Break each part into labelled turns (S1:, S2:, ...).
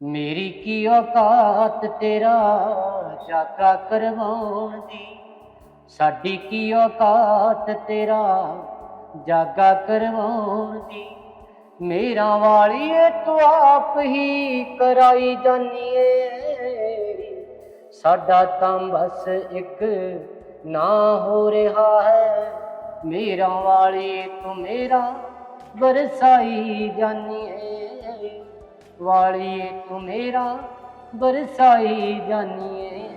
S1: ਮੇਰੀ ਕੀ ਔਕਾਤ ਤੇਰਾ ਜਾਗਾ ਕਰਵਾਉਣ ਦੀ ਸਾਡੀ ਕੀ ਔਕਾਤ ਤੇਰਾ ਜਾਗਾ ਕਰਵਾਉਣ ਦੀ ਮੇਰਾ ਵਾਲੀਏ ਤੂੰ ਆਪ ਹੀ ਕਰਾਈ ਜਾਨੀਏ ਸਾਡਾ ਤਾਂ ਬਸ ਇੱਕ ਨਾ ਹੋ ਰਿਹਾ ਹੈ। ਮੇਰਾ ਵਾਲੀ ਤੂੰ ਮੇਰਾ ਬਰਸਾਈ ਜਾਨੀਏ ਵਾਲੀ ਤੂੰ ਮੇਰਾ ਬਰਸਾਈ ਜਾਨੀਏ।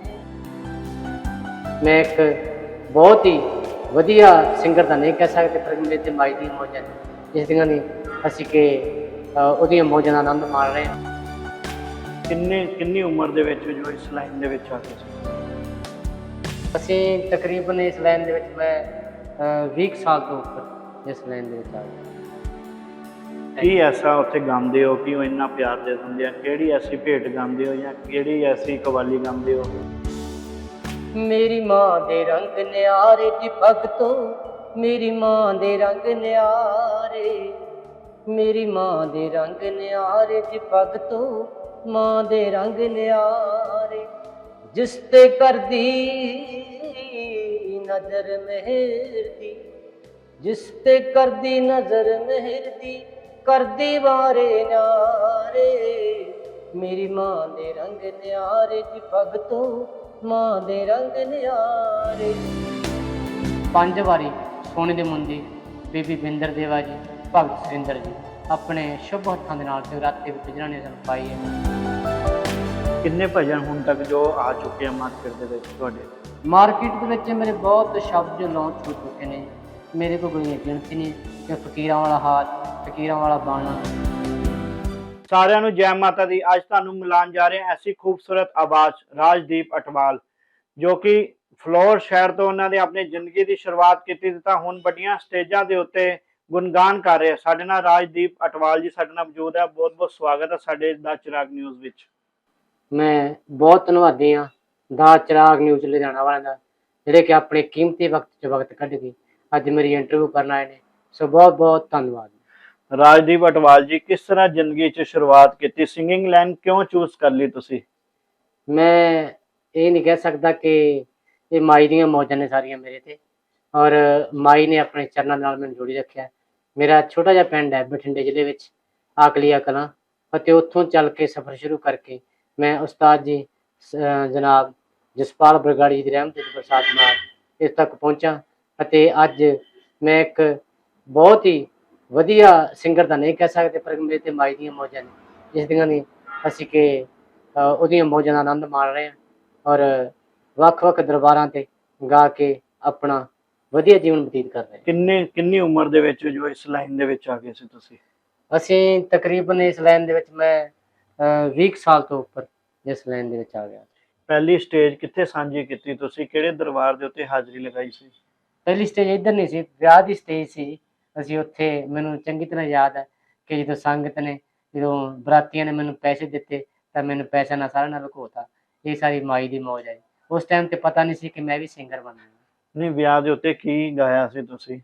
S1: ਮੈਂ ਇੱਕ ਬਹੁਤ ਹੀ ਵਧੀਆ ਸਿੰਗਰ ਤਾਂ ਨਹੀਂ ਕਹਿ ਸਕਦੇ ਪਰ ਮੇਰੇ ਤੇ ਮਾਈ ਦੀ ਮੌਜਾਂ ਜਿਸ ਦੀਆਂ ਨੇ ਅਸੀਂ ਕਿ ਉਹਦੀਆਂ ਮੌਜਾਂ ਦਾ ਆਨੰਦ ਮਾਣ ਰਹੇ ਹਾਂ।
S2: ਕਿੰਨੇ ਕਿੰਨੀ ਉਮਰ ਦੇ ਵਿੱਚ ਜੋ ਇਸ ਲਾਈਨ ਦੇ ਵਿੱਚ ਆ ਗਏ ਸੀ?
S1: ਅਸੀਂ ਤਕਰੀਬਨ ਇਸ ਲਾਈਨ ਦੇ ਵਿੱਚ ਮੈਂ ਅ, 20 ਕੁ ਸਾਲ ਤੋਂ ਉੱਪਰ ਇਸ ਲਾਈਨ ਦੇ ਵਿੱਚ ਆ ਗਿਆ
S2: ਕੀ ਐਸਾ ਉੱਥੇ ਗਾਉਂਦੇ ਹੋ? ਕਿ ਉਹ ਇੰਨਾ ਪਿਆਰ ਦੇ ਦਿੰਦੇ ਆ? ਕਿਹੜੀ ਐਸੀ ਭੇਟ ਗਾਉਂਦੇ ਹੋ ਜਾਂ ਕਿਹੜੀ ਐਸੀ ਕਵਾਲੀ ਗਾਉਂਦੇ ਹੋ?
S1: ਮੇਰੀ ਮਾਂ ਦੇ ਰੰਗ ਨਿਆਰੇ ਦੀ ਭਗਤੋ, ਮੇਰੀ ਮਾਂ ਦੇ ਰੰਗ ਨਿਆਰੇ, ਮੇਰੀ ਮਾਂ ਦੇ ਰੰਗ ਨਿਆਰੇ ਦੀ ਭਗਤੋ, ਮਾਂ ਦੇ ਰੰਗ ਨਿਆਰੇ। ਜਿਸ ਤੇ ਕਰਦੀ ਨਜ਼ਰ ਮਿਹਰ ਦੀ ਜਿਸ ਤੇ ਕਰਦੀ ਨਜ਼ਰ ਮਿਹਰ ਦੀ ਕਰਦੀ ਵਾਰੇ ਨਾਰੇ। ਮੇਰੀ ਮਾਂ ਦੇ ਰੰਗ ਨਿਆਰੇ ਦੀ ਭਗਤੋ ਮਾਂ ਦੇ ਰੰਗ ਨਿਆਰੇ। ਪੰਜ ਵਾਰੀ ਸੋਨੇ ਦੇ ਮੁੰਦੀ ਬੀਬੀ ਬਿੰਦਰ ਦੇਵਾ ਜੀ ਭਗਤ ਸੁਰਿੰਦਰ ਜੀ ਆਪਣੇ ਸ਼ੁਭ ਹੱਥਾਂ ਦੇ ਨਾਲ ਜਗਰਾਤੇ ਵਿੱਚ ਜਿਨ੍ਹਾਂ ਨੇ ਸਾਨੂੰ ਪਾਈ ਹੈ
S2: ਕਿੰਨੇ ਭਜਨ ਹੁਣ ਤੱਕ ਜੋ ਆ ਚੁੱਕੇ ਆ ਮਾਰਕੀਟ ਦੇ ਵਿੱਚ ਤੁਹਾਡੇ?
S1: ਮਾਰਕੀਟ ਦੇ ਵਿੱਚ ਮੇਰੇ ਬਹੁਤ ਸ਼ਬਦ ਜੋ ਲਾਂਚ ਹੋ ਚੁੱਕੇ ਨੇ। ਮੇਰੇ ਕੋਲ ਕੋਈ ਗਿਣਤੀ ਨਹੀਂ ਕਿ ਫਕੀਰਾਂ ਵਾਲਾ ਹਾਥ ਫਕੀਰਾਂ ਵਾਲਾ ਬਾਣਾ।
S2: ਸਾਰਿਆਂ ਨੂੰ ਜੈ ਮਾਤਾ ਦੀ। ਅੱਜ ਤੁਹਾਨੂੰ ਮਿਲਾਨ ਜਾ ਰਹੇ ਹਾਂ ਐਸੀ ਖੂਬਸੂਰਤ ਆਵਾਜ਼ ਰਾਜਦੀਪ ਅਟਵਾਲ ਜੋ ਕਿ ਫਲੋਰ ਸ਼ਹਿਰ ਤੋਂ ਉਹਨਾਂ ਨੇ ਆਪਣੀ ਜ਼ਿੰਦਗੀ ਦੀ ਸ਼ੁਰੂਆਤ ਕੀਤੀ ਤੇ ਤਾਂ ਹੁਣ ਵੱਡੀਆਂ ਸਟੇਜਾਂ ਦੇ ਉੱਤੇ ਗੁਣਗਾਨ ਕਰ ਰਹੇ। ਸਾਡੇ ਨਾਲ ਰਾਜਦੀਪ ਅਟਵਾਲ ਜੀ ਸਾਡੇ ਨਾਲ ਮੌਜੂਦ ਹੈ। ਬਹੁਤ ਬਹੁਤ ਸਵਾਗਤ ਹੈ ਸਾਡੇ ਦਾ ਚਿਰਾਗ ਨਿਊਜ਼ ਵਿੱਚ।
S1: ਮੈਂ ਬਹੁਤ ਧੰਨਵਾਦੀ ਹਾਂ ਦਾ ਚਿਰਾਗ ਨਿਊਜ਼ ਲੁਧਿਆਣਾ ਵਾਲਿਆਂ ਦਾ ਜਿਹੜੇ ਕਿ ਆਪਣੇ ਕੀਮਤੀ ਵਕਤ ਚ ਵਕਤ ਕੱਢ ਕੇ ਅੱਜ ਮੇਰੀ ਇੰਟਰਵਿਊ ਕਰਨ ਆਏ ਨੇ। ਸੋ ਬਹੁਤ ਬਹੁਤ ਧੰਨਵਾਦ।
S2: ਰਾਜਦੀਪ ਅਟਵਾਲ ਜੀ, ਕਿਸ ਤਰ੍ਹਾਂ ਜ਼ਿੰਦਗੀ 'ਚ ਸ਼ੁਰੂਆਤ ਕੀਤੀ? ਸਿੰਗਿੰਗ ਲਾਈਨ ਕਿਉਂ ਚੂਜ਼ ਕਰ ਲਈ ਤੁਸੀਂ?
S1: ਮੈਂ ਇਹ ਨਹੀਂ ਕਹਿ ਸਕਦਾ ਕਿ ਇਹ ਮਾਈ ਦੀਆਂ ਮੌਜਾਂ ਨੇ ਸਾਰੀਆਂ ਮੇਰੇ ਤੇ। ਔਰ ਮਾਈ ਨੇ ਆਪਣੇ ਚਰਨਾਂ ਨਾਲ ਮੈਨੂੰ ਜੋੜੀ ਰੱਖਿਆ। ਮੇਰਾ ਛੋਟਾ ਜਿਹਾ ਪਿੰਡ ਹੈ ਬਠਿੰਡੇ ਜ਼ਿਲ੍ਹੇ ਵਿੱਚ, ਆਕਲੀਆ ਕਲਾਂ। ਅਤੇ ਉੱਥੋਂ ਚੱਲ ਕੇ ਸਫ਼ਰ ਸ਼ੁਰੂ ਕਰਕੇ ਮੈਂ ਉਸਤਾਦ ਜੀ ਜਨਾਬ ਜਸਪਾਲ ਬਰਗਾੜੀ ਜੀ ਦੀ ਰਹਿਮਤ ਤੇ ਬਰਸਾਤ ਨਾਲ ਇਸ ਤੱਕ ਪਹੁੰਚਾ। ਅਤੇ ਅੱਜ ਮੈਂ ਇੱਕ ਬਹੁਤ ਹੀ ਵਧੀਆ ਸਿੰਗਰ ਤਾਂ ਨਹੀਂ ਕਹਿ ਸਕਦੇ ਪਰ ਮੇਰੇ ਤੇ ਮਾਈ ਦੀਆਂ ਮੌਜਾਂ ਨੇ ਜਿਸ ਦੀਆਂ ਨੇ ਅਸੀਂ ਕਿ ਉਹਦੀਆਂ ਮੌਜਾਂ ਦਾ ਆਨੰਦ ਮਾਣ ਰਹੇ ਹਾਂ ਔਰ ਵੱਖ-ਵੱਖ ਦਰਬਾਰਾਂ ਤੇ ਗਾ ਕੇ ਆਪਣਾ ਵਧੀਆ ਜੀਵਨ ਬਤੀਤ ਕਰ ਰਹੇ
S2: ਕਿੰਨੇ ਕਿੰਨੀ ਉਮਰ ਦੇ ਵਿੱਚ ਜੋ ਇਸ ਲਾਈਨ ਦੇ ਵਿੱਚ ਆ ਗਏ ਸੀ ਤੁਸੀਂ?
S1: ਅਸੀਂ ਤਕਰੀਬਨ ਇਸ ਲਾਈਨ ਦੇ ਵਿੱਚ ਮੈਂ ਅ, 20 ਕੁ ਸਾਲ ਤੋਂ ਉੱਪਰ ਇਸ ਲਾਈਨ ਦੇ ਵਿੱਚ ਆ ਗਿਆ।
S2: ਪਹਿਲੀ ਸਟੇਜ ਕਿੱਥੇ ਸਾਂਝੀ ਕੀਤੀ ਤੁਸੀਂ? ਕਿਹੜੇ ਦਰਬਾਰ ਦੇ ਉੱਤੇ ਹਾਜ਼ਰੀ ਲਗਾਈ ਸੀ?
S1: ਪਹਿਲੀ ਸਟੇਜ ਇੱਧਰ ਨਹੀਂ ਸੀ ਵਿਆਹ ਦੀ ਸਟੇਜ ਸੀ। ਅਸੀਂ ਉੱਥੇ ਮੈਨੂੰ ਚੰਗੀ ਤਰ੍ਹਾਂ ਯਾਦ ਹੈ ਕਿ ਜਦੋਂ ਸੰਗਤ ਨੇ ਜਦੋਂ ਬਰਾਤੀਆਂ ਨੇ ਮੈਨੂੰ ਪੈਸੇ ਦਿੱਤੇ ਤਾਂ ਮੈਨੂੰ ਪੈਸਾ ਨਾਲ ਸਾਰਾ ਨਾਲ ਲੁਕੋਤਾ ਇਹ ਸਾਰੀ ਮਾਈ ਦੀ ਮੌਜ ਹੈ। ਉਸ ਟਾਈਮ ਤੇ ਪਤਾ ਨਹੀਂ ਸੀ ਕਿ ਮੈਂ ਵੀ ਸਿੰਗਰ ਬਣਨਾ
S2: ਨਹੀਂ ਵਿਆਹ ਦੇ ਉੱਤੇ ਕੀ ਗਾਇਆ ਸੀ ਤੁਸੀਂ?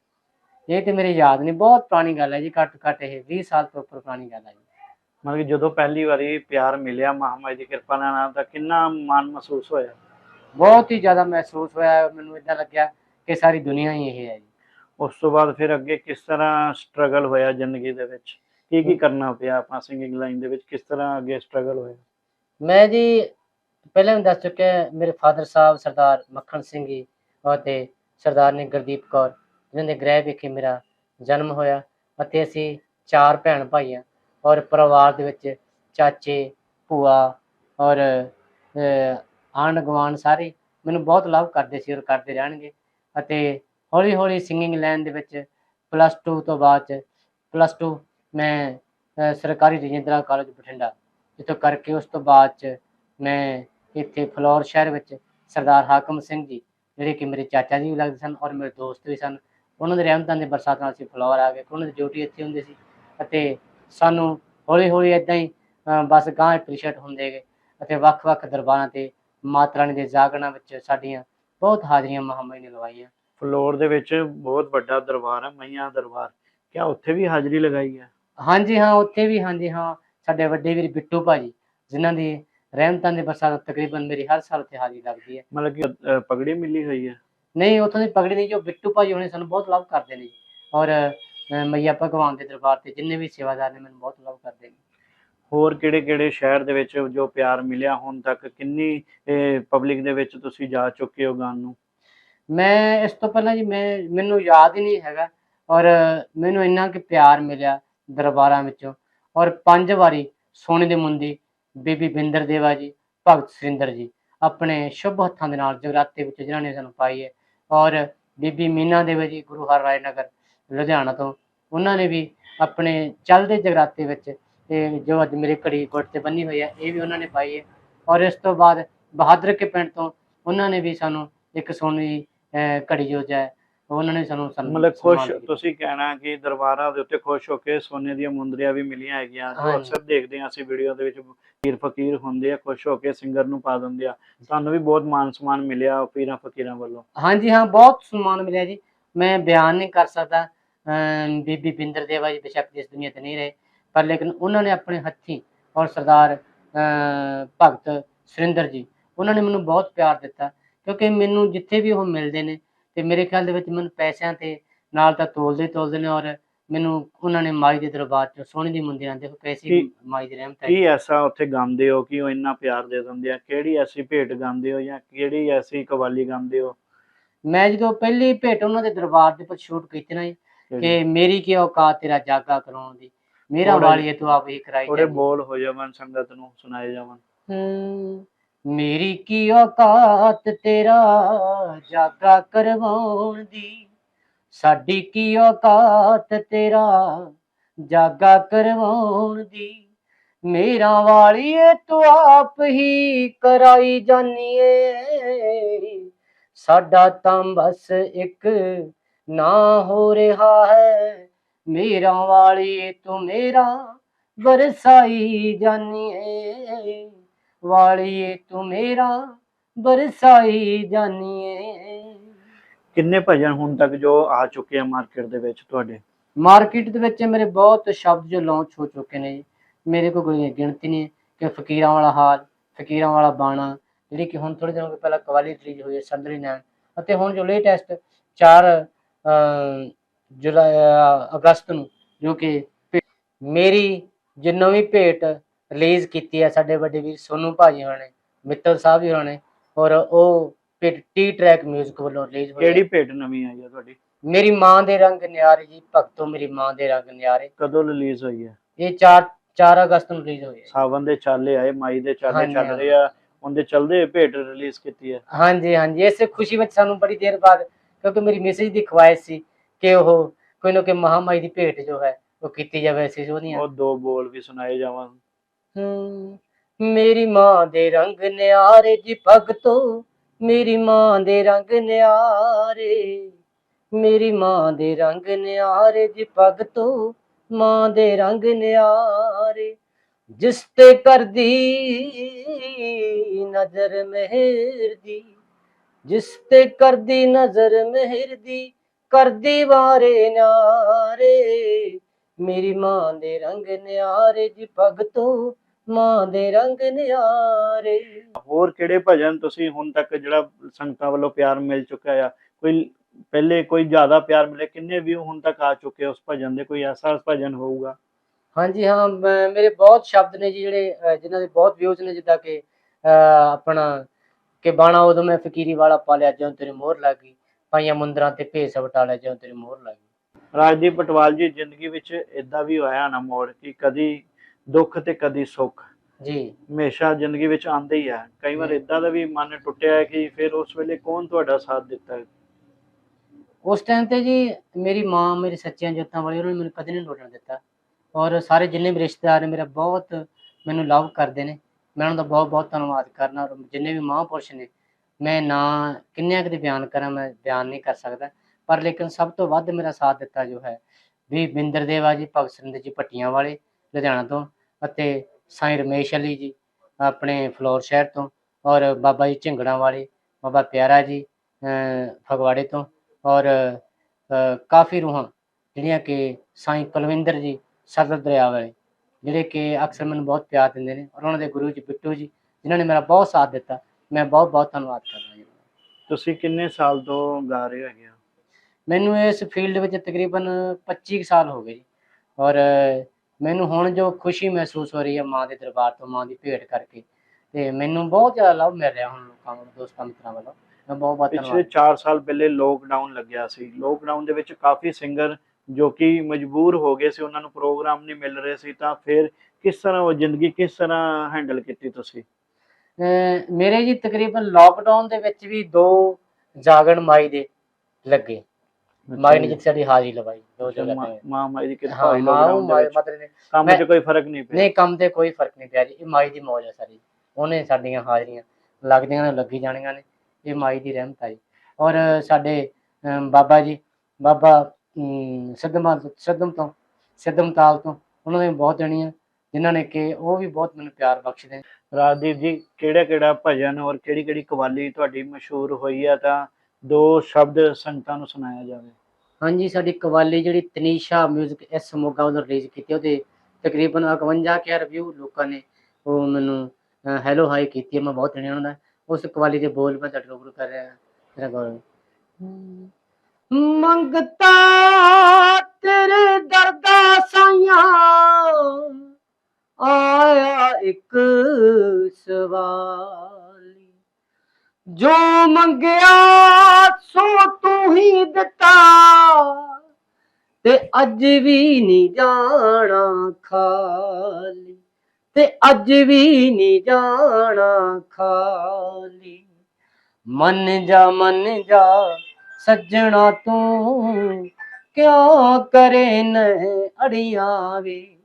S1: ਇਹ ਤੇ ਮੇਰੇ ਯਾਦ ਨਹੀਂ ਬਹੁਤ ਪੁਰਾਣੀ ਗੱਲ ਹੈ ਜੀ ਘੱਟ ਘੱਟ ਇਹ 20 ਸਾਲ ਤੋਂ ਉੱਪਰ ਪੁਰਾਣੀ ਗੱਲ ਹੈ ਜੀ।
S2: ਮਤਲਬ ਕਿ ਜਦੋਂ ਪਹਿਲੀ ਵਾਰੀ ਪਿਆਰ ਮਿਲਿਆ ਮਹਾਮਾਈ ਦੀ ਕਿਰਪਾ ਨਾਲ ਤਾਂ ਕਿੰਨਾ ਮਾਣ ਮਹਿਸੂਸ ਹੋਇਆ?
S1: ਬਹੁਤ ਹੀ ਜ਼ਿਆਦਾ ਮਹਿਸੂਸ ਹੋਇਆ ਮੈਨੂੰ ਇਦਾਂ ਲੱਗਿਆ ਕਿ ਸਾਰੀ ਦੁਨੀਆ ਹੀ ਇਹ ਹੈ ਜੀ।
S2: ਉਸ ਤੋਂ ਬਾਅਦ ਫਿਰ ਅੱਗੇ ਕਿਸ ਤਰ੍ਹਾਂ ਸਟਰਗਲ ਹੋਇਆ ਜ਼ਿੰਦਗੀ ਦੇ ਵਿੱਚ? ਕੀ ਕੀ ਕਰਨਾ ਪਿਆ ਆਪਣਾ ਸਿੰਗਿੰਗ ਲਾਈਨ ਦੇ ਵਿੱਚ? ਕਿਸ ਤਰ੍ਹਾਂ ਅੱਗੇ ਸਟਰਗਲ ਹੋਇਆ?
S1: ਮੈਂ ਜੀ ਪਹਿਲਾਂ ਵੀ ਦੱਸ ਚੁੱਕਿਆ ਮੇਰੇ ਫਾਦਰ ਸਾਹਿਬ ਸਰਦਾਰ ਮੱਖਣ ਸਿੰਘ ਜੀ ਅਤੇ ਸਰਦਾਰ ਨੇ ਗੁਰਦੀਪ ਕੌਰ ਜਿਨ੍ਹਾਂ ਦੇ ਗ੍ਰਹਿ ਵਿਖੇ ਮੇਰਾ ਜਨਮ ਹੋਇਆ ਅਤੇ ਅਸੀਂ ਚਾਰ ਭੈਣ ਭਾਈ ਹਾਂ ਔਰ ਪਰਿਵਾਰ ਦੇ ਵਿੱਚ ਚਾਚੇ ਭੂਆ ਔਰ ਆਂਢ ਗੁਆਂਢ ਸਾਰੇ ਮੈਨੂੰ ਬਹੁਤ ਲਵ ਕਰਦੇ ਸੀ ਔਰ ਕਰਦੇ ਰਹਿਣਗੇ ਅਤੇ ਹੌਲੀ ਹੌਲੀ ਸਿੰਗਿੰਗ ਲਾਈਨ ਦੇ ਵਿੱਚ ਪਲੱਸ 2 ਤੋਂ ਬਾਅਦ ਚ ਪਲੱਸ 2 ਮੈਂ ਸਰਕਾਰੀ ਰਜਿੰਦਰਾ ਕਾਲਜ ਬਠਿੰਡਾ, ਜਿੱਥੋਂ ਕਰਕੇ ਉਸ ਤੋਂ ਬਾਅਦ ਚ ਮੈਂ ਇੱਥੇ ਫਲੋਰ ਸ਼ਹਿਰ ਵਿੱਚ ਸਰਦਾਰ ਹਾਕਮ ਸਿੰਘ ਜੀ, ਜਿਹੜੇ ਕਿ ਮੇਰੇ ਚਾਚਾ ਜੀ ਵੀ ਲੱਗਦੇ ਸਨ ਔਰ ਮੇਰੇ ਦੋਸਤ ਵੀ ਸਨ, ਉਹਨਾਂ ਦੇ ਰਹਿਮਤਾਂ ਦੇ ਬਰਸਾਤ ਨਾਲ ਅਸੀਂ ਫਲੋਰ ਆ ਗਏ, ਉਹਨਾਂ ਦੀ ਡਿਊਟੀ ਇੱਥੇ ਹੁੰਦੀ ਸੀ ਅਤੇ ਸਾਨੂੰ ਹੌਲੀ ਹੌਲੀ ਇਦਾਂ ਹੀ ਬਸ ਗਾਂ ਐਪਰੀਸ਼ੀਏਟ ਹੁੰਦੇ ਗਏ ਅਤੇ ਵੱਖ-ਵੱਖ ਦਰਬਾਰਾਂ ਤੇ ਮਾਤਾ ਰਾਣੀ ਦੇ ਜਾਗਰਣਾਂ ਵਿੱਚ ਸਾਡੀਆਂ ਬਹੁਤ ਹਾਜ਼ਰੀਆਂ ਮਹਾਮਾਈ ਨੇ ਲਵਾਈਆਂ।
S2: ਫਲੋਰ ਦੇ ਵਿੱਚ ਬਹੁਤ ਵੱਡਾ ਦਰਬਾਰ ਹੈ ਮਈਆਂ ਦਰਬਾਰ। ਕਿਆ ਉੱਥੇ ਵੀ ਹਾਜ਼ਰੀ ਲਗਾਈ ਹੈ
S1: ਹਾਂਜੀ ਹਾਂ ਉੱਥੇ ਵੀ ਹਾਂਜੀ ਹਾਂ। ਸਾਡੇ ਵੱਡੇ ਵੀਰ ਬਿੱਟੂ ਭਾਜੀ ਜਿਨ੍ਹਾਂ ਦੀ ਰਹਿਮਤਾਂ ਦੇ ਬਰਸਾਤ ਤਕਰੀਬਨ ਮੇਰੀ ਹਰ ਸਾਲ ਉੱਥੇ ਹਾਜ਼ਰੀ ਲੱਗਦੀ ਹੈ।
S2: ਮਤਲਬ ਕਿ ਅ, ਪਗੜੀ ਮਿਲੀ ਹੋਈ ਹੈ
S1: ਨਹੀਂ ਉੱਥੋਂ ਦੀ ਪਗੜੀ ਨਹੀਂ ਜੋ ਬਿੱਟੂ ਭਾਜੀ ਹੋਣੇ ਸਾਨੂੰ ਬਹੁਤ ਲਵ ਕਰਦੇ ਨੇ ਜੀ। ਔਰ ਮਈਆ ਭਗਵਾਨ ਦੇ ਦਰਬਾਰ ਤੇ ਜਿੰਨੇ ਵੀ ਸੇਵਾਦਾਰ ਨੇ ਮੈਨੂੰ ਬਹੁਤ ਲਵ ਕਰਦੇ ਨੇ।
S2: ਹੋਰ ਕਿਹੜੇ ਕਿਹੜੇ ਸ਼ਹਿਰ ਦੇ ਵਿੱਚ ਜੋ ਪਿਆਰ ਮਿਲਿਆ ਹੁਣ ਤੱਕ? ਕਿੰਨੀ ਪਬਲਿਕ ਦੇ ਵਿੱਚ ਤੁਸੀਂ ਜਾ ਚੁੱਕੇ ਹੋ ਗਾਣ ਨੂੰ?
S1: ਮੈਂ ਇਸ ਤੋਂ ਪਹਿਲਾਂ ਜੀ ਮੈਂ, ਮੈਨੂੰ ਯਾਦ ਹੀ ਨਹੀਂ ਹੈਗਾ ਔਰ ਮੈਨੂੰ ਇੰਨਾ ਕਿ ਪਿਆਰ ਮਿਲਿਆ ਦਰਬਾਰਾਂ ਵਿੱਚੋਂ ਔਰ ਪੰਜ ਵਾਰੀ ਸੋਨੇ ਦੇ ਮੁੰਦੀ, ਬੀਬੀ ਬਿੰਦਰ ਦੇਵਾ ਜੀ, ਭਗਤ ਸੁਰਿੰਦਰ ਜੀ, ਆਪਣੇ ਸ਼ੁਭ ਹੱਥਾਂ ਦੇ ਨਾਲ ਜਗਰਾਤੇ ਵਿੱਚ ਜਿਨ੍ਹਾਂ ਨੇ ਸਾਨੂੰ ਪਾਈ ਹੈ ਔਰ ਬੀਬੀ ਮੀਨਾ ਦੇਵਾ ਜੀ, ਗੁਰੂ ਹਰਰਾਏ ਨਗਰ, ਲੁਧਿਆਣਾ ਤੋਂ, ਉਹਨਾਂ ਨੇ ਵੀ ਆਪਣੇ ਚੱਲਦੇ ਜਗਰਾਤੇ ਵਿੱਚ ਇਹ ਜੋ ਅੱਜ ਮੇਰੇ ਘੜੀ ਗੁੱਟ ਤੇ ਬੰਨੀ ਹੋਈ ਹੈ, ਇਹ ਵੀ ਉਹਨਾਂ ਨੇ ਪਾਈ ਹੈ ਔਰ ਇਸ ਤੋਂ ਬਾਅਦ ਬਹਾਦਰ ਕੇ ਪਿੰਡ ਤੋਂ ਉਹਨਾਂ ਨੇ ਵੀ ਸਾਨੂੰ ਇੱਕ ਸੋਨੇ ਦੀ ਘੜੀ ਜੋ ਹੈ ਉਹਨਾਂ ਨੇ ਸਾਨੂੰ
S2: ਮਤਲਬ ਖੁਸ਼। ਤੁਸੀਂ ਕਹਿਣਾ ਕਿ ਦਰਬਾਰਾਂ ਦੇ ਉੱਤੇ ਖੁਸ਼ ਹੋ ਕੇ ਸੋਨੇ ਦੀਆਂ ਮੁੰਦਰੀਆਂ ਵੀ ਮਿਲੀਆਂ ਹੈਗੀਆਂ। ਜੋ। ਅਕਸਰ ਦੇਖਦੇ ਹਾਂ ਅਸੀਂ ਵੀਡੀਓ ਦੇ ਵਿੱਚ ਪੀਰ ਫਕੀਰ ਹੁੰਦੇ ਆ ਖੁਸ਼ ਹੋ ਕੇ ਸਿੰਗਰ ਨੂੰ ਪਾ ਦਿੰਦੇ ਆ। ਤੁਹਾਨੂੰ ਵੀ ਬਹੁਤ ਮਾਨ ਸਨਮਾਨ ਮਿਲਿਆ ਪੀਰਾਂ ਫਕੀਰਾਂ ਵੱਲੋਂ।
S1: ਹਾਂਜੀ ਹਾਂ ਬਹੁਤ ਸਨਮਾਨ ਮਿਲਿਆ ਜੀ। ਮੈਂ ਬਿਆਨ ਨਹੀਂ ਕਰ ਸਕਦਾ। ਬੀਬੀ ਬਿੰਦਰ ਦੇਵਾ ਜੀ ਬੇਸ਼ੱਕ ਇਸ ਦੁਨੀਆ ਤੇ ਨਹੀਂ ਰਹੇ ਪਰ ਲੇਕਿਨ ਉਹਨਾਂ ਨੇ ਆਪਣੇ ਹੱਥੀਂ ਔਰ ਸਰਦਾਰ ਭਗਤ ਸੁਰਿੰਦਰ ਜੀ ਉਹਨਾਂ ਨੇ ਮੈਨੂੰ ਬਹੁਤ ਪਿਆਰ ਦਿੱਤਾ। ਕਿਉਂਕਿ ਮੈਨੂੰ ਜਿੱਥੇ ਵੀ ਉਹ ਮਿਲਦੇ ਨੇ ਤੇ ਮੇਰੇ ਖਿਆਲ ਦੇ ਵਿੱਚ ਮੈਨੂੰ ਪੈਸਿਆਂ ਤੇ ਨਾਲ ਤਾਂ ਤੋਲਦੇ ਹੀ ਤੋਲਦੇ ਨੇ ਔਰ ਮੈਨੂੰ ਉਹਨਾਂ ਨੇ ਮਾਈ ਦੇ ਦਰਬਾਰ ਚ ਸੋਹਣੀ ਦੀ ਮੁੰਦਿਆਂ ਦੇਖੋ ਕੈਸੀ
S2: ਕੀ-
S1: ਮਾਈ ਦੀ ਰਹਿਮਤ ਹੈ
S2: ਕੀ ਐਸਾ ਉੱਥੇ ਗਾਉਂਦੇ ਹੋ ਕਿ ਉਹ ਇੰਨਾ ਪਿਆਰ ਦੇ ਦਿੰਦੇ ਆ? ਕਿਹੜੀ ਐਸੀ ਭੇਟ ਗਾਉਂਦੇ ਹੋ ਜਾਂ ਕਿਹੜੀ ਐਸੀ ਕਵਾਲੀ ਗਾਉਂਦੇ ਹੋ?
S1: ਮੈਂ ਜਦੋਂ ਪਹਿਲੀ ਭੇਟ ਉਹਨਾਂ ਦੇ ਦਰਬਾਰ ਦੇ ਉੱਪਰ ਸ਼ੂਟ ਕੀਤੀ ਨਾ ਜੀ? ਕਿ ਮੇਰੀ ਕੀ ਔਕਾਤ ਤੇਰਾ ਜਾਗਾ ਕਰਾਉਣ ਦੀ। ਮੇਰਾ
S2: ਥੋੜ੍ਹਾ
S1: ਵਾਲੀਏ ਤੂੰ ਆਪ ਹੀ ਕਰਾਈ
S2: ਥੋੜੇ। ਬੋਲ ਹੋ ਜਾਵਨ ਸੰਗਤ ਨੂੰ ਸੁਣਾਏ ਜਾਵਨ
S1: ਹਮ, ਮੇਰੀ ਕੀ ਔਕਾਤ ਤੇਰਾ ਜਾਗਾ ਕਰਵਾਉਣ ਦੀ? ਸਾਡੀ ਕੀ ਔਕਾਤ ਤੇਰਾ ਜਾਗਾ ਕਰਵਾਉਣ ਦੀ? ਮੇਰਾ ਵਾਲੀਏ, ਤੂੰ ਆਪ ਹੀ ਕਰਾਈ ਜਾਨੀਏ ਸਾਡਾ ਤਾਂ ਬਸ ਇੱਕ ਨਾ ਹੋ ਰਿਹਾ ਹੈ। ਮੇਰਾ ਵਾਲੀਏ, ਤੂੰ ਮੇਰਾ ਵਰਸਾਈ ਜਾਨੀਏ ਵਾਲੀਏ ਤੂੰ ਮੇਰਾ ਬਰਸਾਈ ਜਾਨੀਏ।
S2: ਕਿੰਨੇ ਭਜਨ ਹੁਣ ਤੱਕ ਜੋ ਆ ਚੁੱਕੇ ਆ ਮਾਰਕੀਟ ਦੇ ਵਿੱਚ ਤੁਹਾਡੇ?
S1: ਮਾਰਕੀਟ ਦੇ ਵਿੱਚ ਮੇਰੇ ਬਹੁਤ ਸ਼ਬਦ ਜੋ ਲਾਂਚ ਹੋ ਚੁੱਕੇ ਨੇ ਜੀ। ਮੇਰੇ ਕੋਲ ਕੋਈ ਗਿਣਤੀ ਨਹੀਂ ਕਿ ਫਕੀਰਾਂ ਵਾਲਾ ਹਾਲ ਫਕੀਰਾਂ ਵਾਲਾ ਬਾਣਾ ਜਿਹੜੀ ਕਿ ਹੁਣ ਥੋੜੇ ਦਿਨਾਂ ਪਹਿਲਾਂ ਕਵਾਲੀ ਰਿਲੀਜ਼ ਹੋਈ ਹੈ ਸੰਦਰੀ ਨੈਣ। ਅਤੇ ਹੁਣ ਜੋ ਲੇਟੈਸਟ 4 ਜੁਲਾਈ ਅਗਸਤ ਨੂੰ ਜੋ ਕਿ ਮੇਰੀ ਜੋ ਨਵੀਂ ਭੇਟ ਰਿਲੀਜ਼ ਕੀਤੀ ਹੈ ਸਾਡੇ ਵੱਡੇ ਵੀਰ ਸੋਨੂ ਭਾਜੀ ਹੋਣਾ ਨੇ ਮਿੱਤਲ ਸਾਹਿਬ ਜੀ ਹੋਣਾ ਨੇ ਔਰ ਉਹ ਟੀ ਟਰੈਕ 뮤직 ਵੱਲੋਂ ਰਿਲੀਜ਼ ਹੋਈ ਹੈ
S2: ਕਿਹੜੀ ਭੇਟ ਨਵੀਂ ਆਈ ਆ ਤੁਹਾਡੀ?
S1: ਮੇਰੀ ਮਾਂ ਦੇ ਰੰਗ ਨਿਆਰੇ ਜੀ ਭਗਤੋ ਮੇਰੀ ਮਾਂ ਦੇ ਰੰਗ ਨਿਆਰੇ।
S2: ਕਦੋਂ ਰਿਲੀਜ਼ ਹੋਈ ਹੈ
S1: ਇਹ 4 4 ਅਗਸਤ ਨੂੰ ਰਿਲੀਜ਼ ਹੋਈ ਹੈ
S2: ਸਾਵਨ ਦੇ ਚਾਲੇ ਆਏ ਮਾਈ ਦੇ ਚਾਲੇ ਚੱਲ। ਰਹੇ ਆ ਉਹਦੇ ਚਲਦੇ ਭੇਟ ਰਿਲੀਜ਼ ਕੀਤੀ ਹੈ
S1: ਹਾਂਜੀ ਹਾਂਜੀ ਇਸੇ ਖੁਸ਼ੀ ਵਿੱਚ ਸਾਨੂੰ ਬੜੀ ਦੇਰ ਬਾਅਦ ਕਿਉਂਕਿ ਮੇਰੀ ਮੈਸੇਜ ਦੀ ਖਵਾਇਸ਼ ਸੀ ਕਿ ਉਹ ਕੋਈ ਨਾ ਕੋਈ ਮਹਾਮਾਈ ਦੀ ਭੇਟ ਜੋ ਹੈ ਉਹ ਕੀਤੀ ਜਾਵੇ ਅਸੀਂ ਉਹਦੀਆਂ
S2: ਉਹ ਦੋ ਬੋਲ ਵੀ ਸੁਣਾਏ
S1: ਹਮ, ਮੇਰੀ ਮਾਂ ਦੇ ਰੰਗ ਨਿਆਰੇ ਜੀ ਭਗਤੋ, ਮੇਰੀ ਮਾਂ ਦੇ ਰੰਗ ਨਿਆਰੇ। ਮੇਰੀ ਮਾਂ ਦੇ ਰੰਗ ਨਿਆਰੇ ਜੀ ਭਗਤੋ, ਮਾਂ ਦੇ ਰੰਗ ਨਿਆਰੇ। ਜਿਸ ਤੇ ਕਰਦੀ ਨਜ਼ਰ ਮਿਹਰ ਦੀ ਜਿਸ ਤੇ ਕਰਦੀ ਨਜ਼ਰ ਮਿਹਰ ਦੀ ਕਰਦੀ ਵਾਰੇ ਨਿਆਰੇ। ਮੇਰੀ ਮਾਂ ਦੇ ਰੰਗ ਨਿਆਰੇ ਜੀ ਭਗਤੋ ਮਾਂ ਦੇ ਰੰਗ ਨਿਆਰੇ।
S2: ਹੋਰ ਕਿਹੜੇ ਭਜਨ ਤੁਸੀਂ ਹੁਣ ਤੱਕ ਜਿਹੜਾ ਸੰਗਤਾਂ ਵੱਲੋਂ ਪਿਆਰ ਮਿਲ ਚੁੱਕਾ ਆ? ਕੋਈ ਪਹਿਲੇ ਕੋਈ ਜ਼ਿਆਦਾ ਪਿਆਰ ਮਿਲੇ ਕਿੰਨੇ ਵਿਊ ਹੁਣ ਤੱਕ ਆ ਚੁੱਕੇ ਉਸ ਭਜਨ ਦੇ? ਕੋਈ ਐਸਾ ਭਜਨ ਹੋਊਗਾ?
S1: ਹਾਂਜੀ ਹਾਂ ਮੇਰੇ ਬਹੁਤ ਸ਼ਬਦ ਨੇ ਜੀ ਜਿਹੜੇ ਜਿਨ੍ਹਾਂ ਦੇ ਬਹੁਤ ਵਿਊਜ਼ ਨੇ ਜਿੱਦਾਂ ਕਿ ਆਪਣਾ ਕਿ ਬਾਣਾ ਉਦੋਂ ਮੈਂ ਫਕੀਰੀ ਵਾਲਾ ਪਾਲਿਆ ਜਿਉਂ ਤੇਰੀ ਮੋਹਰ ਲੱਗੀ। ਪਾਈਆਂ ਮੁੰਦਰਾਂ ਤੇ ਭੇਸ ਵਟਾਲਿਆ ਜਿਉਂ ਤੇਰੀ ਮੋਹਰ ਲੱਗੀ।
S2: ਰਾਜਦੀਪ ਪਟਵਾਲ ਜੀ ਜ਼ਿੰਦਗੀ ਵਿੱਚ ਇਦਾਂ ਵੀ ਹੋਇਆ ਨਾ ਮੋੜ ਕਿ ਕਦੀ ਦੁੱਖ ਤੇ ਕਦੀ ਸੁੱਖ।
S1: ਜੀ।
S2: ਹਮੇਸ਼ਾ ਜ਼ਿੰਦਗੀ ਵਿੱਚ ਆਉਂਦੇ ਹੀ ਆ। ਕਈ ਵਾਰ। ਇਦਾਂ ਦਾ ਵੀ ਮਨ ਟੁੱਟਿਆ ਹੈ ਕਿ ਫਿਰ ਉਸ ਵੇਲੇ ਕੌਣ ਤੁਹਾਡਾ ਸਾਥ ਦਿੱਤਾ?
S1: ਉਸ ਟਾਈਮ ਤੇ ਜੀ ਮੇਰੀ ਮਾਂ ਮੇਰੀ ਸੱਚੀਆਂ ਜੋਤਾਂ ਵਾਲੀ ਉਹਨਾਂ ਨੇ ਮੈਨੂੰ ਕਦੇ ਨਹੀਂ ਲੋਟਣ ਦਿੱਤਾ। ਔਰ ਸਾਰੇ ਜਿੰਨੇ ਵੀ ਰਿਸ਼ਤੇਦਾਰ ਨੇ ਮੇਰਾ ਬਹੁਤ ਮੈਨੂੰ ਲਵ ਕਰਦੇ ਨੇ। ਮੈਂ ਉਹਨਾਂ ਦਾ ਬਹੁਤ ਬਹੁਤ ਧੰਨਵਾਦ ਕਰਨਾ ਔਰ ਜਿੰਨੇ ਵੀ ਮਹਾਂਪੁਰਸ਼ ਨੇ ਮੈਂ ਨਾ ਕਿੰਨਿਆਂ ਕਦੇ ਬਿਆਨ ਕਰਾਂ ਮੈਂ ਬਿਆਨ ਨਹੀਂ ਕਰ ਸਕਦਾ। ਪਰ ਲੇਕਿਨ ਸਭ ਤੋਂ ਵੱਧ ਮੇਰਾ ਸਾਥ ਦਿੱਤਾ ਜੋ ਹੈ ਵੀ ਬਿੰਦਰ ਦੇਵਾ ਜੀ ਭਗਤ ਸਿੰਘ ਜੀ ਪੱਟੀਆਂ ਵਾਲੇ ਲੁਧਿਆਣਾ ਤੋਂ। ਅਤੇ ਸਾਈਂ ਰਮੇਸ਼ ਅਲੀ ਜੀ ਆਪਣੇ ਫਲੋਰ ਸ਼ਹਿਰ ਤੋਂ ਔਰ ਬਾਬਾ ਜੀ ਝਿੰਗੜਾਂ ਵਾਲੇ ਬਾਬਾ ਪਿਆਰਾ ਜੀ ਫਗਵਾੜੇ ਤੋਂ ਔਰ ਕਾਫੀ ਰੂਹਾਂ ਜਿਹੜੀਆਂ ਕਿ ਸਾਈਂ ਕੁਲਵਿੰਦਰ ਜੀ ਸਦਰ ਦਰਿਆ ਵਾਲੇ ਜਿਹੜੇ ਕਿ ਅਕਸਰ ਮੈਨੂੰ ਬਹੁਤ ਪਿਆਰ ਦਿੰਦੇ ਨੇ ਔਰ ਉਹਨਾਂ ਦੇ ਗੁਰੂ ਜੀ ਬਿੱਟੂ ਜੀ ਜਿਨ੍ਹਾਂ ਨੇ ਮੇਰਾ ਬਹੁਤ ਸਾਥ ਦਿੱਤਾ ਮੈਂ ਬਹੁਤ ਬਹੁਤ ਧੰਨਵਾਦ ਕਰਦਾ ਜੀ।
S2: ਤੁਸੀਂ ਕਿੰਨੇ ਸਾਲ ਤੋਂ ਗਾ ਰਹੇ ਹੈਗੇ ਹੋ?
S1: ਮੈਨੂੰ ਇਸ ਫੀਲਡ ਵਿੱਚ ਤਕਰੀਬਨ 25 ਕੁ ਸਾਲ ਹੋ ਗਏ ਜੀ ਔਰ ਮੈਨੂੰ ਹੁਣ ਜੋ ਖੁਸ਼ੀ ਮਹਿਸੂਸ ਹੋ ਰਹੀ ਹੈ ਮਾਂ ਦੇ ਦਰਬਾਰ ਤੋਂ ਮਾਂ ਦੀ ਭੇਟ ਕਰਕੇ ਤੇ ਮੈਨੂੰ ਬਹੁਤ ਜ਼ਿਆਦਾ ਲਾਭ ਮਿਲ ਰਿਹਾ ਹੁਣ ਲੋਕਾਂ ਨੂੰ ਦੋਸਤਾਂ ਮਿੱਤਰਾਂ ਵੱਲੋਂ। ਮੈਂ ਬਹੁਤ ਬਹੁਤ
S2: ਪਿਛਲੇ
S1: ਧੰਨਵਾਦ।
S2: 4 ਸਾਲ ਪਹਿਲੇ ਲੋਕਡਾਊਨ ਲੱਗਿਆ ਸੀ। ਲੋਕਡਾਊਨ ਦੇ ਵਿੱਚ ਕਾਫੀ ਸਿੰਗਰ ਜੋ ਕਿ ਮਜਬੂਰ ਹੋ ਗਏ ਸੀ ਉਹਨਾਂ ਨੂੰ ਪ੍ਰੋਗਰਾਮ ਨਹੀਂ ਮਿਲ ਰਹੇ ਸੀ ਤਾਂ ਫਿਰ ਕਿਸ ਤਰ੍ਹਾਂ ਉਹ ਜ਼ਿੰਦਗੀ ਕਿਸ ਤਰ੍ਹਾਂ ਹੈਂਡਲ ਕੀਤੀ ਤੁਸੀਂ?
S1: ਮੇਰੇ ਜੀ ਤਕਰੀਬਨ ਲਾਕਡਾਊਨ ਦੇ ਵਿੱਚ ਵੀ ਦੋ ਜਾਗਣ ਮਾਈ ਦੇ ਲੱਗੇ। ਮਾਈ ਨੇ ਜਿੱਥੇ ਸਾਡੀ ਹਾਜ਼ਰੀ ਲਵਾਈ ਦੋ ਜਗ੍ਹਾ
S2: ਮਾਂ
S1: ਤੇ।
S2: ਮਾਂ ਮਾਈ ਦੀ ਕਿਰਪਾ
S1: ਹਾਂ
S2: ਹੋਈ ਲੋਕਡਾਊਨ ਦੇ
S1: ਮਾਈ
S2: ਵਿੱਚ।
S1: ਮਤਲਬ ਨੇ
S2: ਕੰਮ 'ਚ ਕੋਈ ਫ਼ਰਕ ਨਹੀਂ ਪਿਆ।
S1: ਨਹੀਂ ਕੰਮ ਤੇ ਕੋਈ ਫ਼ਰਕ ਨਹੀਂ ਪਿਆ ਜੀ ਇਹ ਮਾਈ ਦੀ ਮੌਜ ਹੈ ਸਾਰੀ। ਉਹਨੇ ਸਾਡੀਆਂ ਹਾਜ਼ਰੀਆਂ ਲੱਗਦੀਆਂ ਨੇ ਲੱਗੀ ਜਾਣੀਆਂ ਨੇ ਇਹ ਮਾਈ ਦੀ ਰਹਿਮਤ ਹੈ ਔਰ ਸਾਡੇ ਬਾਬਾ ਜੀ ਬਾਬਾ ਅਮ, ਸਿੱਧਮਾ ਸਿੱਧਮ ਤੋਂ ਸਿੱਧਮ ਤਾਲ ਤੋਂ ਉਹਨਾਂ ਨੇ ਬਹੁਤ ਜਣੀਆਂ ਜਿਨ੍ਹਾਂ ਨੇ ਕਿ ਉਹ ਵੀ ਬਹੁਤ ਮੈਨੂੰ ਪਿਆਰ ਬਖਸ਼ਦੇ
S2: ਰਾਜਦੀਪ ਜੀ ਕਿਹੜਾ ਕਿਹੜਾ ਭਜਨ ਔਰ ਕਿਹੜੀ ਕਿਹੜੀ ਕਵਾਲੀ ਤੁਹਾਡੀ ਮਸ਼ਹੂਰ ਹੋਈ ਆ ਤਾਂ ਦੋ ਸ਼ਬਦ ਸੰਗਤਾਂ ਨੂੰ ਸੁਣਾਇਆ ਜਾਵੇ।
S1: ਹਾਂਜੀ ਸਾਡੀ ਕਵਾਲੀ ਜਿਹੜੀ ਤਨੀਸ਼ਾ 뮤직 ਇਸ ਮੋਗਾ ਵੱਲੋਂ ਰਿਲੀਜ਼ ਕੀਤੀ ਉਹਦੇ ਤਕਰੀਬਨ 51 ਰਿਵਿਊ ਲੋਕਾਂ ਨੇ ਉਹ ਮੈਨੂੰ ਹੈਲੋ ਹਾਈ ਕੀਤੀ ਹੈ, ਮੈਂ ਬਹੁਤ ਜਣਿਆ ਉਹਨਾਂ ਦਾ। ਉਸ ਕਵਾਲੀ ਦੇ ਬੋਲ ਮੈਂ ਤੁਹਾਡੇ ਰੂਬਰੂ ਕਰ ਰਿਹਾ ਤੇਰਾ ਗੌਰ। ਮੰਗਤਾ ਤੇਰੇ ਦਰਦਾ ਸਾਈਆਂ ਆਇਆ ਇੱਕ ਸਵਾ ਜੋ ਮੰਗਿਆ ਸੋ ਤੂੰ ਹੀ ਦਿੱਤਾ। ਤੇ ਅੱਜ ਵੀ ਨਹੀਂ ਜਾਣਾ ਖਾਲੀ। ਤੇ ਅੱਜ ਵੀ ਨਹੀਂ ਜਾਣਾ ਖਾਲੀ। ਮੰਨ ਜਾ ਮੰਨ ਜਾ ਸੱਜਣਾ ਤੂੰ, ਕਿਉਂ ਕਰੇ ਨ ਅੜੀਆਂ ਵੇ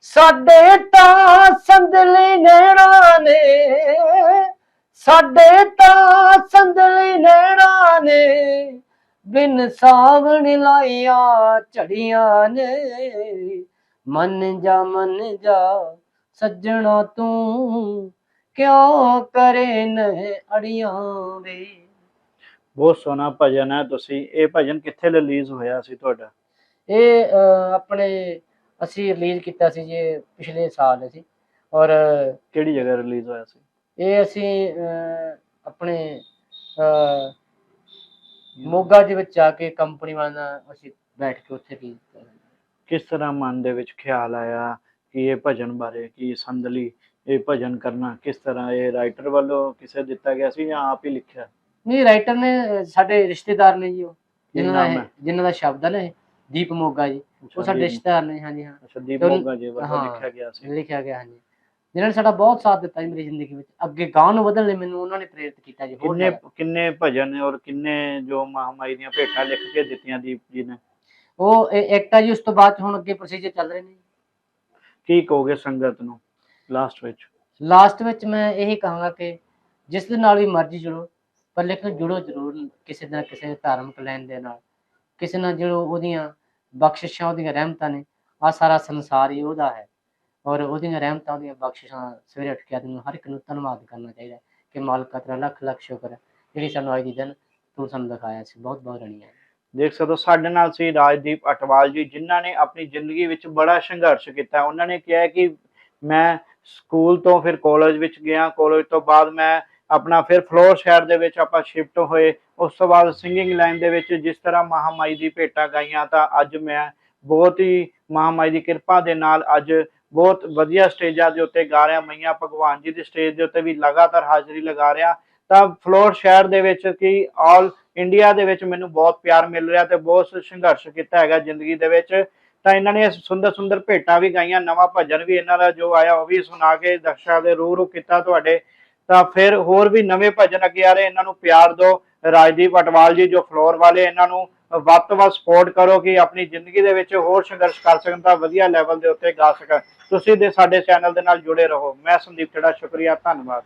S1: ਸਾਡੇ ਤਾਂ ਸੰਦਲੀ ਨੈਣਾ ਨੇ ਸਾਡੇ ਤਾਂ ਸੰਦਲੀ ਨੈਣਾ ਨੇ ਬਿਨ ਸਾਵਣ ਲਾਈਆਂ ਝੜੀਆਂ ਨੇ। ਮੰਨ ਜਾ ਮੰਨ ਜਾ ਸੱਜਣਾ ਤੂੰ ਕਿਉਂ ਕਰੇ ਨ ਅੜੀਆਂ ਵੇ?
S2: ਬਹੁਤ ਸੋਹਣਾ ਭਜਨ ਹੈ ਤੁਸੀਂ। ਇਹ ਭਜਨ ਕਿੱਥੇ ਰਿਲੀਜ਼ ਹੋਇਆ ਸੀ ਤੁਹਾਡਾ?
S1: ਇਹ ਅਹ, ਆਪਣੇ ਅਸੀਂ ਰਿਲੀਜ਼ ਕੀਤਾ ਸੀ ਜੀ ਪਿਛਲੇ ਸਾਲ ਸੀ ਔਰ
S2: ਕਿਹੜੀ ਜਗ੍ਹਾ ਰਿਲੀਜ਼ ਹੋਇਆ ਸੀ?
S1: ਇਹ ਅਸੀਂ ਆਪਣੇ ਮੋਗਾ ਦੇ ਵਿੱਚ ਜਾ ਕੇ ਕੰਪਨੀ ਵਾਲਿਆਂ ਨਾਲ ਅਸੀਂ ਬੈਠ ਕੇ ਉੱਥੇ ਕੀ
S2: ਕਿਸ ਤਰ੍ਹਾਂ ਮਨ ਦੇ ਵਿੱਚ ਖਿਆਲ ਆਇਆ ਕਿ ਇਹ ਭਜਨ ਬਾਰੇ ਕਿ ਸੰਦਲੀ ਇਹ ਭਜਨ ਕਰਨਾ ਕਿਸ ਤਰ੍ਹਾਂ ਇਹ ਰਾਈਟਰ ਵੱਲੋਂ ਕਿਸੇ ਦਿੱਤਾ ਗਿਆ ਸੀ ਜਾਂ ਆਪ ਹੀ ਲਿਖਿਆ?
S1: ਨਹੀਂ ਰਾਈਟਰ ਨੇ ਸਾਡੇ ਰਿਸ਼ਤੇਦਾਰ ਨੇ ਜੀ ਉਹ। ਜਿਨ੍ਹਾਂ ਦਾ? ਜਿਨ੍ਹਾਂ ਦਾ ਸ਼ਬਦ ਹੈ ਨਾ ਦੀਪ ਮੋਗਾ ਜੀ। ਉਹ ਸਾਡੇ ਰਿਸ਼ਤੇਦਾਰ ਨੇ ਹਾਂਜੀ ਹਾਂ।
S2: ਅੱਛਾ ਦੀਪ ਮੋਗਾ ਜੀ ਵੱਲੋਂ ਲਿਖਿਆ ਗਿਆ ਸੀ।
S1: ਲਿਖਿਆ ਗਿਆ ਹਾਂਜੀ। ਜਿਨ੍ਹਾਂ ਨੇ ਸਾਡਾ ਬਹੁਤ ਸਾਥ ਦਿੱਤਾ ਜੀ ਮੇਰੀ ਜ਼ਿੰਦਗੀ ਵਿੱਚ। ਅੱਗੇ ਗਾਉਣ ਨੂੰ ਵਧਣ ਲਈ ਮੈਨੂੰ ਉਹਨਾਂ ਨੇ ਪ੍ਰੇਰਿਤ ਕੀਤਾ ਜੀ ਹੋਰ
S2: ਕਿੰਨੇ। ਕਿੰਨੇ ਭਜਨ ਔਰ ਕਿੰਨੇ ਜੋ ਮਹਾਮਾਈ ਦੀਆਂ ਭੇਟਾਂ ਲਿਖ ਕੇ ਦਿੱਤੀਆਂ ਦੀਪ ਜੀ ਨੇ?
S1: ਉਹ ਇੱਕ ਤਾਂ ਜੀ ਉਸ ਤੋਂ ਬਾਅਦ ਹੁਣ ਅੱਗੇ ਪ੍ਰੋਸੀਜਰ ਚੱਲ ਰਹੇ ਨੇ
S2: ਕੀ ਕਹੋਗੇ ਸੰਗਤ ਨੂੰ ਲਾਸਟ ਵਿੱਚ?
S1: ਲਾਸਟ ਵਿੱਚ ਮੈਂ ਇਹੀ ਕਹਾਂਗਾ ਕਿ ਜਿਸ ਦੇ ਨਾਲ ਵੀ ਮਰਜ਼ੀ ਜੁੜੋ ਪਰ ਲੇਕਿਨ ਜੁੜੋ ਜ਼ਰੂਰ ਕਿਸੇ ਨਾ ਕਿਸੇ ਧਾਰਮਿਕ ਲੈਣ ਦੇ ਨਾਲ। ਕਿਸੇ ਨਾਲ ਜੁੜੋ ਉਹਦੀਆਂ ਬਖਸ਼ਿਸ਼ਾਂ ਉਹਦੀਆਂ ਰਹਿਮਤਾਂ ਨੇ ਆ ਸਾਰਾ ਸੰਸਾਰ ਹੀ ਉਹਦਾ ਹੈ। ਔਰ ਉਹਦੀਆਂ ਰਹਿਮਤਾਂ ਉਹਦੀਆਂ ਬਖਸ਼ਿਸ਼ਾਂ ਸਵੇਰੇ ਉੱਠ ਕੇ ਆਦਮੀ ਨੂੰ ਹਰ ਇੱਕ ਨੂੰ ਧੰਨਵਾਦ ਕਰਨਾ ਚਾਹੀਦਾ ਕਿ ਮਾਲਕਾ ਤੇਰਾ ਲੱਖ ਲੱਖ ਸ਼ੁਕਰ ਹੈ, ਜਿਹੜੀ ਸਾਨੂੰ ਅੱਜ ਦੀ ਦਿਨ ਤੂੰ ਸਾਨੂੰ ਦਿਖਾਇਆ ਸੀ। ਬਹੁਤ ਬਹੁਤ ਰਣੀਆਂ
S2: ਦੇਖ ਸਕਦੇ ਹੋ ਸਾਡੇ ਨਾਲ ਸੀ ਰਾਜਦੀਪ ਅਟਵਾਲ ਜੀ, ਜਿਨ੍ਹਾਂ ਨੇ ਆਪਣੀ ਜ਼ਿੰਦਗੀ ਵਿੱਚ ਬੜਾ ਸੰਘਰਸ਼ ਕੀਤਾ। ਉਹਨਾਂ ਨੇ ਕਿਹਾ ਕਿ ਮੈਂ ਸਕੂਲ ਤੋਂ ਫਿਰ ਕਾਲਜ ਵਿੱਚ ਗਿਆ। ਕਾਲਜ ਤੋਂ ਬਾਅਦ ਮੈਂ ਆਪਣਾ ਫਿਰ ਫਲੋਰ ਸ਼ਹਿਰ ਦੇ ਵਿੱਚ ਆਪਾਂ ਸ਼ਿਫਟ ਹੋਏ। ਉਸ ਤੋਂ ਬਾਅਦ ਸਿੰਗਿੰਗ ਲਾਈਨ ਦੇ ਵਿੱਚ ਜਿਸ ਤਰ੍ਹਾਂ ਮਹਾਮਾਈ ਦੀ ਭੇਟਾਂ ਗਾਈਆਂ, ਤਾਂ ਅੱਜ ਮੈਂ ਬਹੁਤ ਹੀ ਮਹਾਮਾਈ ਦੀ ਕਿਰਪਾ ਦੇ ਨਾਲ ਅੱਜ ਬਹੁਤ ਵਧੀਆ ਸਟੇਜਾਂ ਦੇ ਉੱਤੇ ਗਾ ਰਿਹਾ। ਮਈਆਂ ਭਗਵਾਨ ਜੀ ਦੀ ਸਟੇਜ ਦੇ ਉੱਤੇ ਵੀ ਲਗਾਤਾਰ ਹਾਜ਼ਰੀ ਲਗਾ ਰਿਹਾ। ਤਾਂ ਫਲੋਰ ਸ਼ਹਿਰ ਦੇ ਵਿੱਚ ਕੀ ਆਲ ਇੰਡੀਆ ਦੇ ਵਿੱਚ ਮੈਨੂੰ ਬਹੁਤ ਪਿਆਰ ਮਿਲ ਰਿਹਾ ਤੇ ਬਹੁਤ ਸੰਘਰਸ਼ ਕੀਤਾ ਹੈਗਾ ਜ਼ਿੰਦਗੀ ਦੇ ਵਿੱਚ। ਤਾਂ ਇਹਨਾਂ ਨੇ ਸੁੰਦਰ ਸੁੰਦਰ ਭੇਟਾਂ ਵੀ ਗਾਈਆਂ, ਨਵਾਂ ਭਜਨ ਵੀ ਇਹਨਾਂ ਦਾ ਜੋ ਆਇਆ ਉਹ ਵੀ ਸੁਣਾ ਕੇ ਦਰਸ਼ਕਾਂ ਦੇ ਰੂਹ ਰੂ ਕੀਤਾ ਤੁਹਾਡੇ। ਤਾਂ ਫਿਰ ਹੋਰ ਵੀ ਨਵੇਂ ਭਜਨ ਅੱਗੇ ਆ ਰਹੇ, ਇਹਨਾਂ ਨੂੰ ਪਿਆਰ ਦਿਓ। ਰਾਜਦੀਪ ਅਟਵਾਲ ਜੀ ਜੋ ਫਲੋਰ ਵਾਲੇ, ਇਹਨਾਂ ਨੂੰ ਵੱਧ ਤੋਂ ਵੱਧ ਸਪੋਰਟ ਕਰੋ ਕਿ ਆਪਣੀ ਜ਼ਿੰਦਗੀ ਦੇ ਵਿੱਚ ਹੋਰ ਸੰਘਰਸ਼ ਕਰ ਸਕਣ ਤਾਂ ਵਧੀਆ ਲੈਵਲ ਦੇ ਉੱਤੇ ਗਾ ਸਕਣ। ਤੁਸੀਂ ਦੇ ਸਾਡੇ ਚੈਨਲ ਦੇ ਨਾਲ ਜੁੜੇ ਰਹੋ। ਮੈਂ ਸੰਦੀਪ ਟੜਾ ਸ਼ੁਕਰੀਆ, ਧੰਨਵਾਦ।